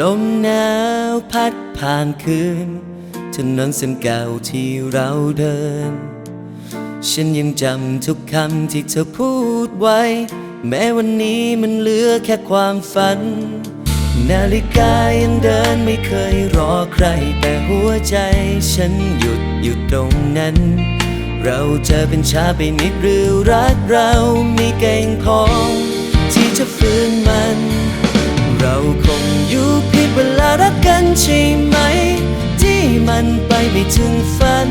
ลมหนาวพัดผ่านคืนถนนเส้นเก่าที่เราเดิน ฉันยังจำทุกคำที่เธอพูดไว้ แม้วันนี้มันเหลือแค่ความฝัน นาฬิกายังเดินไม่เคยรอใคร แต่หัวใจฉันหยุดอยู่ตรงนั้น เราจะเป็นช้าไปนิดหรือรักเรามีเก่งพอที่จะฝืนมัน เราคงอยู่ผิดเวลารักกันใช่ไหม ที่มันไปไม่ถึงฝัน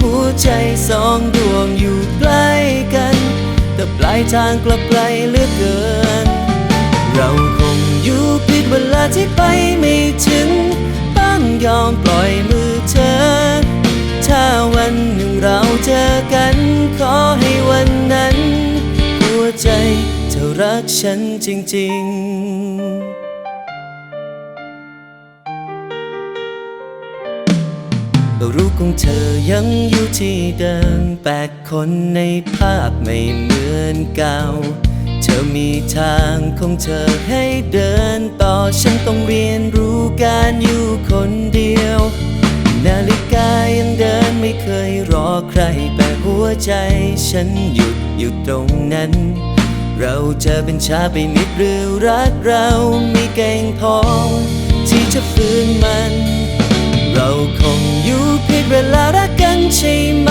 หัวใจสองดวงอยู่ใกล้กัน แต่ปลายทางกลับไกลเหลือเกิน เราคงอยู่ผิดเวลาที่ไปไม่ถึงต้องยอมปล่อยมือ เราเจอกัน ขอให้วันนั้น หัวใจเธอรักฉันจริง ๆรูปของเธอยังอยู่ที่เดิมแปลกคนในภาพไม่เหมือนเก่า เธอมีทางของเธอให้เดินต่อ ฉันต้องเรียนรู้การอยู่คนเดียว ใจฉันหยุดอยู่ตรงนั้น เราจะเป็นช้าไปนิดหรือรักเรามีเก่งพอ ที่จะฝืนมัน เราคงอยู่ผิดเวลารักกันใช่ไหม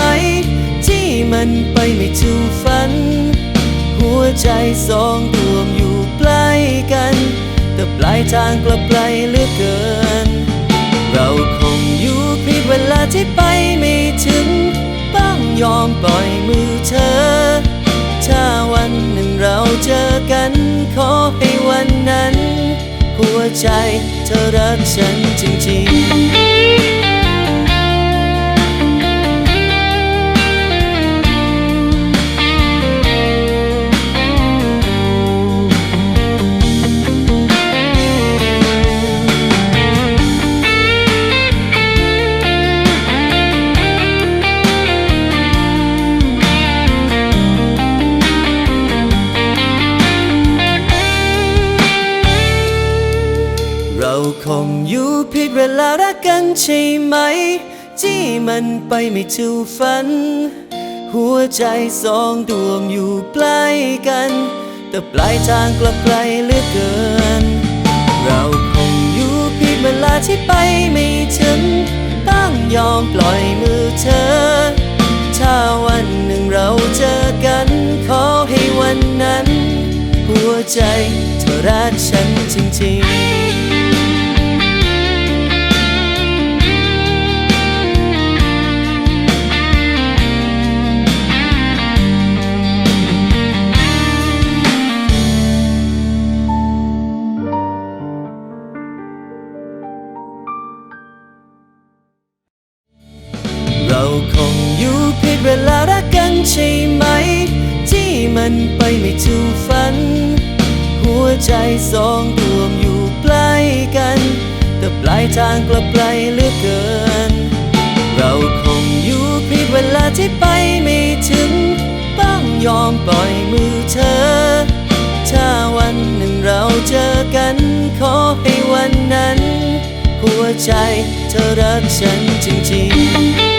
ที่มันไปไม่ถึงฝัน หัวใจสองดวงอยู่ใกล้กัน แต่ปลายทางกลับไกลเหลือเกิน เราคงอยู่ผิดเวลาที่ไป ยอมปล่อยมือเธอ ถ้าวันหนึ่งเราเจอกัน ขอให้วันนั้น หัวใจเธอรักฉันจริงๆ คงอยู่ผิดเวลารักกันใช่ไหม ที่มันไปไม่ถึงฝัน หัวใจสองดวงอยู่ใกล้กัน แต่ปลายทางกลับไกลเหลือเกิน เราคงอยู่ผิดเวลาที่ไปไม่ถึงต้องยอมปล่อยมือเธอ ถ้าวันหนึ่งเราเจอกัน ขอให้วันนั้น หัวใจเธอรักฉันจริง ใช่ไหม ที่มันไปไม่ถึงฝัน หัวใจสองดวงอยู่ใกล้กัน แต่ปลายทางกลับไกลเหลือเกิน เราคงอยู่ผิดเวลาที่ไปไม่ถึงต้องยอมปล่อยมือเธอ ถ้าวันหนึ่งเราเจอกัน ขอให้วันนั้น หัวใจเธอรักฉันจริง